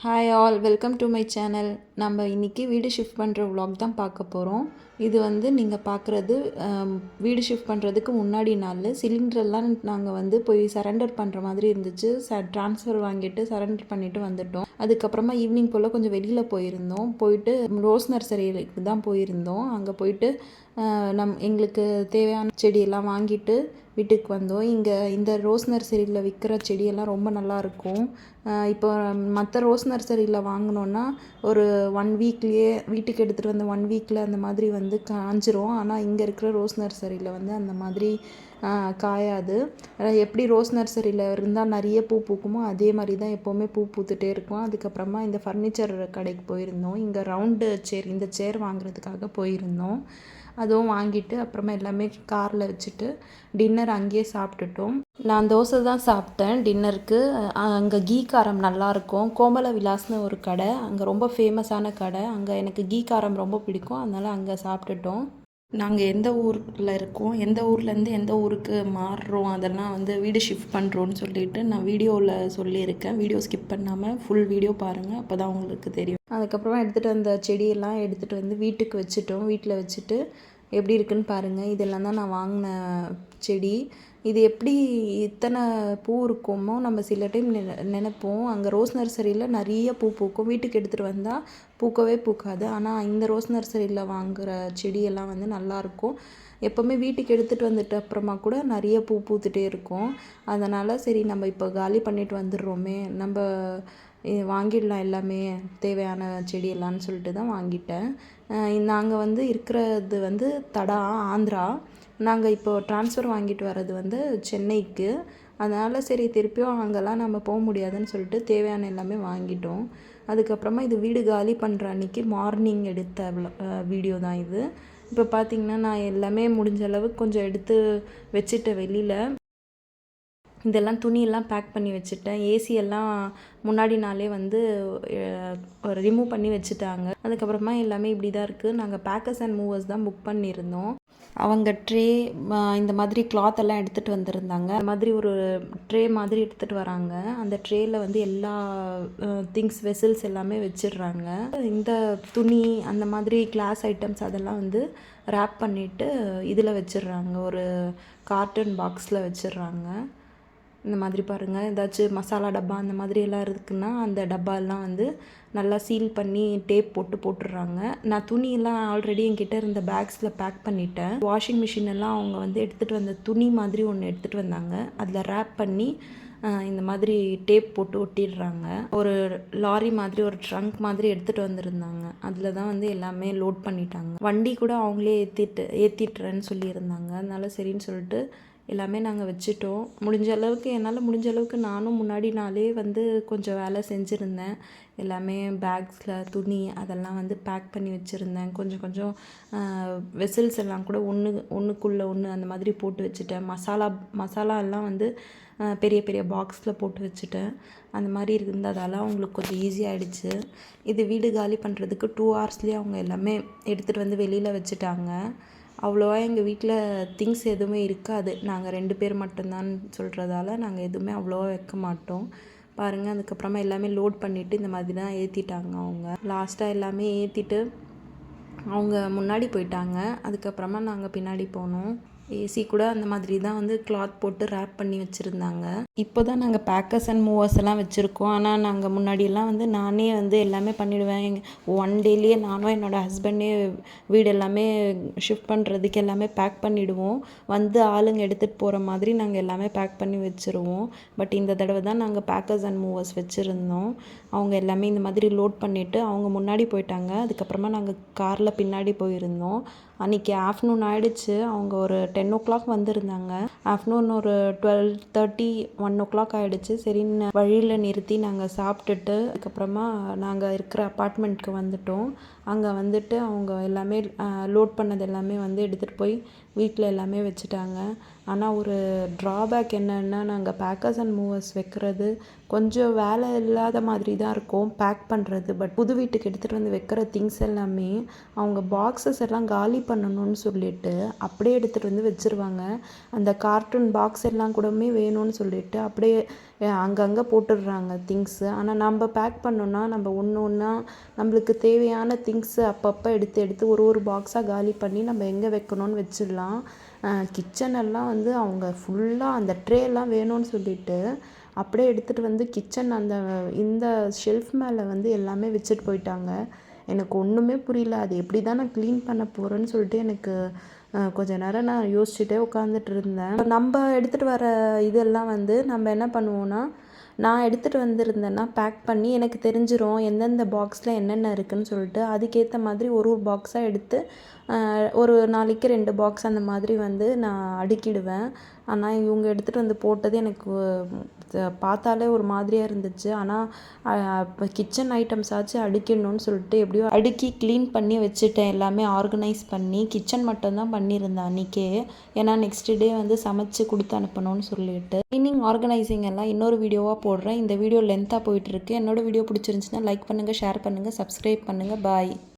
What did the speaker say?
Hi all welcome to my channel நம்ம இன்றைக்கி வீடு ஷிஃப்ட் பண்ணுற விலாக் தான் பார்க்க போகிறோம் இது வந்து நீங்கள் பார்க்குறது வீடு ஷிஃப்ட் பண்ணுறதுக்கு முன்னாடி நாள் சிலிண்டர்லாம் நாங்கள் வந்து போய் சரண்டர் பண்ணுற மாதிரி இருந்துச்சு. ச ட்ரான்ஸ்ஃபர் வாங்கிட்டு சரண்டர் பண்ணிவிட்டு வந்துட்டோம். அதுக்கப்புறமா ஈவினிங் போல் கொஞ்சம் வெளியில் போயிருந்தோம். போயிட்டு ரோஸ் நர்சரிக்கு தான் போயிருந்தோம். அங்கே போயிட்டு நம் எங்களுக்கு தேவையான செடியெல்லாம் வாங்கிட்டு வீட்டுக்கு வந்தோம். இங்கே இந்த ரோஸ் நர்சரியில் விற்கிற செடியெல்லாம் ரொம்ப நல்லா இருக்கும். இப்போ மற்ற ரோஸ் நர்சரியில் வாங்கினோன்னா ஒரு ஒன் வீக்லேயே வீட்டுக்கு எடுத்துகிட்டு வந்த ஒன் வீக்கில் அந்த மாதிரி வந்து காஞ்சிரும். ஆனால் இங்கே இருக்கிற ரோஸ் நர்சரியில் வந்து அந்த மாதிரி காயாது. எப்படி ரோஸ் நர்சரியில் இருந்தால் நிறைய பூ பூக்குமோ அதே மாதிரி தான் எப்போவுமே பூ பூத்துட்டே இருக்கும். அதுக்கப்புறமா இந்த ஃபர்னிச்சர் கடைக்கு போயிருந்தோம். இங்கே ரவுண்டு சேர் இந்த சேர் வாங்குறதுக்காக போயிருந்தோம். அதுவும் வாங்கிட்டு அப்புறமா எல்லாமே காரில் வச்சுட்டு டின்னர் அங்கேயே சாப்பிட்டுட்டோம். நான் தோசை தான் சாப்பிட்டேன் டின்னருக்கு அங்கே கீ காரம் நல்லாயிருக்கும் கோமல விலாஸ்னு ஒரு கடை. அங்கே ரொம்ப ஃபேமஸான கடை. அங்கே எனக்கு கீ காரம் ரொம்ப பிடிக்கும். அதனால் அங்கே சாப்பிட்டுட்டோம். நாங்கள் எந்த ஊரில் இருக்கோம் எந்த ஊர்லேருந்து எந்த ஊருக்கு மாறுறோம் அதெல்லாம் வந்து வீடு ஷிஃப்ட் பண்ணுறோன்னு சொல்லிட்டு நான் வீடியோவில் சொல்லியிருக்கேன். வீடியோ ஸ்கிப் பண்ணாமல் ஃபுல் வீடியோ பாருங்கள் அப்போ தான் உங்களுக்கு தெரியும். அதுக்கப்புறமா எடுத்துகிட்டு வந்த செடியெல்லாம் எடுத்துகிட்டு வந்து வீட்டுக்கு வச்சுட்டோம். வீட்டில் வச்சுட்டு எப்படி இருக்குன்னு பாருங்கள் இதெல்லாம் தான் நான் வாங்கின செடி. இது எப்படி இத்தனை பூ இருக்குமோ நம்ம சில டைம் நினைப்போம். அங்கே ரோஸ் நர்சரியில் நிறைய பூ பூக்கும். வீட்டுக்கு எடுத்துகிட்டு வந்தால் பூக்கவே பூக்காது. ஆனால் இந்த ரோஸ் நர்சரியில் வாங்குகிற செடியெல்லாம் வந்து நல்லாயிருக்கும் எப்போவுமே வீட்டுக்கு எடுத்துகிட்டு வந்துட்டு அப்புறமா கூட நிறைய பூ பூத்துட்டே இருக்கும். அதனால் சரி நம்ம இப்போ காலி பண்ணிட்டு வந்துடுறோமே. நம்ம வாங்கிடலாம் எல்லாமே. தேவையான செடியெல்லாம்னு சொல்லிட்டு தான் வாங்கிட்டேன். நாங்கள் வந்து இருக்கிறது வந்து தடா ஆந்திரா. நாங்கள் இப்போது ட்ரான்ஸ்ஃபர் வாங்கிட்டு வர்றது வந்து சென்னைக்கு. அதனால் சரி திருப்பியும் அங்கெல்லாம் நம்ம போக முடியாதுன்னு சொல்லிட்டு தேவையான எல்லாமே வாங்கிட்டோம். அதுக்கப்புறமா இது வீடு காலி பண்ணுற அன்னைக்கு மார்னிங் எடுத்த வீடியோ தான் இது. இப்போ பார்த்திங்கன்னா நான் எல்லாமே முடிஞ்ச அளவுக்கு கொஞ்சம் எடுத்து வச்சுட்டேன் வெளியில். இதெல்லாம் துணியெல்லாம் பேக் பண்ணி வச்சுட்டேன். ஏசி எல்லாம் முன்னாடி நாளே வந்து ரிமூவ் பண்ணி வச்சுட்டாங்க. அதுக்கப்புறமா எல்லாமே இப்படி தான் இருக்குது நாங்கள் பேக்கர்ஸ் அண்ட் மூவர்ஸ் தான் புக் பண்ணியிருந்தோம். அவங்க ட்ரே இந்த மாதிரி கிளாத் எல்லாம் எடுத்துகிட்டு வந்திருந்தாங்க. அந்த மாதிரி ஒரு ட்ரே மாதிரி எடுத்துகிட்டு வராங்க. அந்த ட்ரேயில் வந்து எல்லா திங்ஸ் வெசல்ஸ் எல்லாமே வச்சிடுறாங்க. இந்த துணி அந்த மாதிரி கிளாஸ் ஐட்டம்ஸ் அதெல்லாம் வந்து ரேப் பண்ணிவிட்டு இதில் வச்சிடுறாங்க. ஒரு கார்ட்டன் பாக்ஸில் வச்சிடுறாங்க. இந்த மாதிரி பாருங்கள் ஏதாச்சும் மசாலா டப்பா அந்த மாதிரி எல்லாம் இருக்குன்னா அந்த டப்பாலாம் வந்து நல்லா சீல் பண்ணி டேப் போட்டு போட்டுடுறாங்க. நான் துணியெல்லாம் ஆல்ரெடி என்கிட்ட இருந்த பேக்ஸில் பேக் பண்ணிட்டேன். வாஷிங் மிஷின் எல்லாம் அவங்க வந்து எடுத்துகிட்டு வந்த துணி மாதிரி ஒன்று எடுத்துகிட்டு வந்தாங்க. அதில் ரேப் பண்ணி இந்த மாதிரி டேப் போட்டு ஒட்டிடுறாங்க. ஒரு லாரி மாதிரி ஒரு ட்ரங்க் மாதிரி எடுத்துகிட்டு வந்திருந்தாங்க. அதில் தான் வந்து எல்லாமே லோட் பண்ணிட்டாங்க. வண்டி கூட அவங்களே ஏற்றிட்டு ஏற்றிட்டுறேன்னு சொல்லியிருந்தாங்க. அதனால சரின்னு சொல்லிட்டு எல்லாமே நாங்கள் வச்சுட்டோம். முடிஞ்ச அளவுக்கு என்னால் முடிஞ்ச அளவுக்கு நானும் முன்னாடி நாளே வந்து கொஞ்சம் வேலை செஞ்சுருந்தேன். எல்லாமே பேக்ஸில் துணி அதெல்லாம் வந்து பேக் பண்ணி வச்சுருந்தேன். கொஞ்சம் கொஞ்சம் வெசல்ஸ் எல்லாம் கூட ஒன்று ஒன்றுக்குள்ளே ஒன்று அந்த மாதிரி போட்டு வச்சுட்டேன். மசாலா மசாலா எல்லாம் வந்து பெரிய பெரிய பாக்ஸில் போட்டு வச்சுட்டேன். அந்த மாதிரி இருந்ததால் அவங்களுக்கு கொஞ்சம் ஈஸியாகிடுச்சு இது வீடு காலி பண்ணுறதுக்கு டூ ஹவர்ஸ்லேயே அவங்க எல்லாமே எடுத்துகிட்டு வந்து வெளியில் வச்சுட்டாங்க. அவ்வளோவா எங்கள் வீட்டில் திங்ஸ் எதுவுமே இருக்காது. நாங்கள் ரெண்டு பேர் மட்டும்தான் சொல்கிறதால நாங்கள் எதுவுமே அவ்வளோவா வைக்க மாட்டோம். பாருங்கள் அதுக்கப்புறமா எல்லாமே லோட் பண்ணிவிட்டு இந்த மாதிரி தான் ஏற்றிட்டாங்க அவங்க. லாஸ்ட்டாக எல்லாமே ஏற்றிட்டு அவங்க முன்னாடி போயிட்டாங்க. அதுக்கப்புறமா நாங்கள் பின்னாடி போனோம். ஏசி கூட அந்த மாதிரி தான் வந்து கிளாத் போட்டு ரேப் பண்ணி வச்சுருந்தாங்க. இப்போ தான் நாங்கள் பேக்கர்ஸ் அண்ட் மூவர்ஸ் எல்லாம் வச்சுருக்கோம். ஆனால் நாங்கள் முன்னாடியெல்லாம் வந்து நானே வந்து எல்லாமே பண்ணிவிடுவேன் எங்கள் ஒன் டேலேயே நானும் என்னோடய ஹஸ்பண்டே வீடு எல்லாமே ஷிஃப்ட் பண்ணுறதுக்கு எல்லாமே பேக் பண்ணிவிடுவோம் வந்து ஆளுங்க எடுத்துகிட்டு போகிற மாதிரி நாங்கள் எல்லாமே பேக் பண்ணி வச்சுருவோம். பட் இந்த தடவை தான் நாங்கள் பேக்கர்ஸ் அண்ட் மூவர்ஸ் வச்சுருந்தோம். அவங்க எல்லாமே இந்த மாதிரி லோட் பண்ணிவிட்டு அவங்க முன்னாடி போயிட்டாங்க. அதுக்கப்புறமா நாங்கள் காரில் பின்னாடி போயிருந்தோம். அன்றைக்கி ஆஃப்டர்நூன் ஆகிடுச்சு அவங்க ஒரு டென் ஓ கிளாக் வந்திருந்தாங்க. ஆஃப்டர்நூன் ஒரு twelve thirty one o'clock ஆகிடுச்சு சரின்னு வழியில் நிறுத்தி நாங்கள் சாப்பிட்டுட்டு அதுக்கப்புறமா நாங்கள் இருக்கிற அப்பார்ட்மெண்ட்க்கு வந்துட்டோம். அங்கே வந்துட்டு அவங்க எல்லாமே லோட் பண்ணது எல்லாமே வந்து எடுத்துகிட்டு போய் வீட்டில் எல்லாமே வச்சுட்டாங்க. ஆனால் ஒரு ட்ராபேக் என்னென்னா நாங்கள் பேக்கர்ஸ் அண்ட் மூவர்ஸ் வைக்கிறது கொஞ்சம் வேலை இல்லாத மாதிரி தான் இருக்கும் பேக் பண்ணுறது பட் புது வீட்டுக்கு எடுத்துகிட்டு வந்து வைக்கிற திங்ஸ் எல்லாமே அவங்க பாக்ஸஸ் எல்லாம் காலி பண்ணணும்னு சொல்லிட்டு அப்படியே எடுத்துகிட்டு வந்து வச்சுருவாங்க. அந்த கார்ட்டூன் பாக்ஸ் எல்லாம் கூடமே வேணும்னு சொல்லிட்டு அப்படியே அங்கங்கே போட்டுடுறாங்க திங்ஸு ஆனால் நம்ம பேக் பண்ணோன்னா நம்ம ஒன்று ஒன்றா நம்மளுக்கு தேவையான திங்ஸு அப்பப்போ எடுத்து எடுத்து ஒரு ஒரு பாக்ஸாக காலி பண்ணி நம்ம எங்கே வைக்கணும்னு வச்சிடலாம். கிச்சன் எல்லாம் வந்து அவங்க ஃபுல்லாக அந்த ட்ரேலாம் வேணும்னு சொல்லிட்டு அப்படியே எடுத்துகிட்டு வந்து கிச்சன் அந்த இந்த ஷெல்ஃப் மேலே வந்து எல்லாமே வச்சுட்டு போயிட்டாங்க. எனக்கு ஒன்றுமே புரியல. அது எப்படி தான் நான் க்ளீன் பண்ண போகிறேன்னு சொல்லிட்டு எனக்கு கொஞ்ச நேரம் நான் யோசிச்சுட்டே உட்காந்துட்டு இருந்தேன். நம்ம எடுத்துகிட்டு வர இதெல்லாம் வந்து நம்ம என்ன பண்ணுவோன்னா நான் எடுத்துகிட்டு வந்திருந்தேன்னா பேக் பண்ணி எனக்கு தெரிஞ்சிடும் எந்தெந்த பாக்ஸில் என்னென்ன இருக்குன்னு சொல்லிட்டு அதுக்கேற்ற மாதிரி ஒரு ஒரு பாக்ஸாக எடுத்து ஒரு நாளைக்கு ரெண்டு பாக்ஸ் அந்த மாதிரி வந்து நான் அடுக்கிடுவேன். ஆனால் இவங்க எடுத்துகிட்டு வந்து போட்டது எனக்கு பார்த்தாலே ஒரு மாதிரியாக இருந்துச்சு. ஆனால் இப்போ கிச்சன் ஐட்டம்ஸ் ஆச்சு அடுக்கிடணும்னு சொல்லிட்டு எப்படியோ அடுக்கி க்ளீன் பண்ணி வச்சுட்டேன். எல்லாமே ஆர்கனைஸ் பண்ணி கிச்சன் மட்டும்தான் பண்ணியிருந்தேன் அன்றைக்கே ஏன்னா நெக்ஸ்ட் டே வந்து சமைச்சு கொடுத்து அனுப்பணும்னு சொல்லிட்டு. க்ளீனிங் ஆர்கனைசிங் எல்லாம் இன்னொரு வீடியோவாக போடுறேன். இந்த வீடியோ லென்த்தாக போயிட்டுருக்கு என்னோட வீடியோ பிடிச்சிருந்துச்சுன்னா லைக் பண்ணுங்கள் ஷேர் பண்ணுங்கள் சப்ஸ்கிரைப் பண்ணுங்கள் பாய்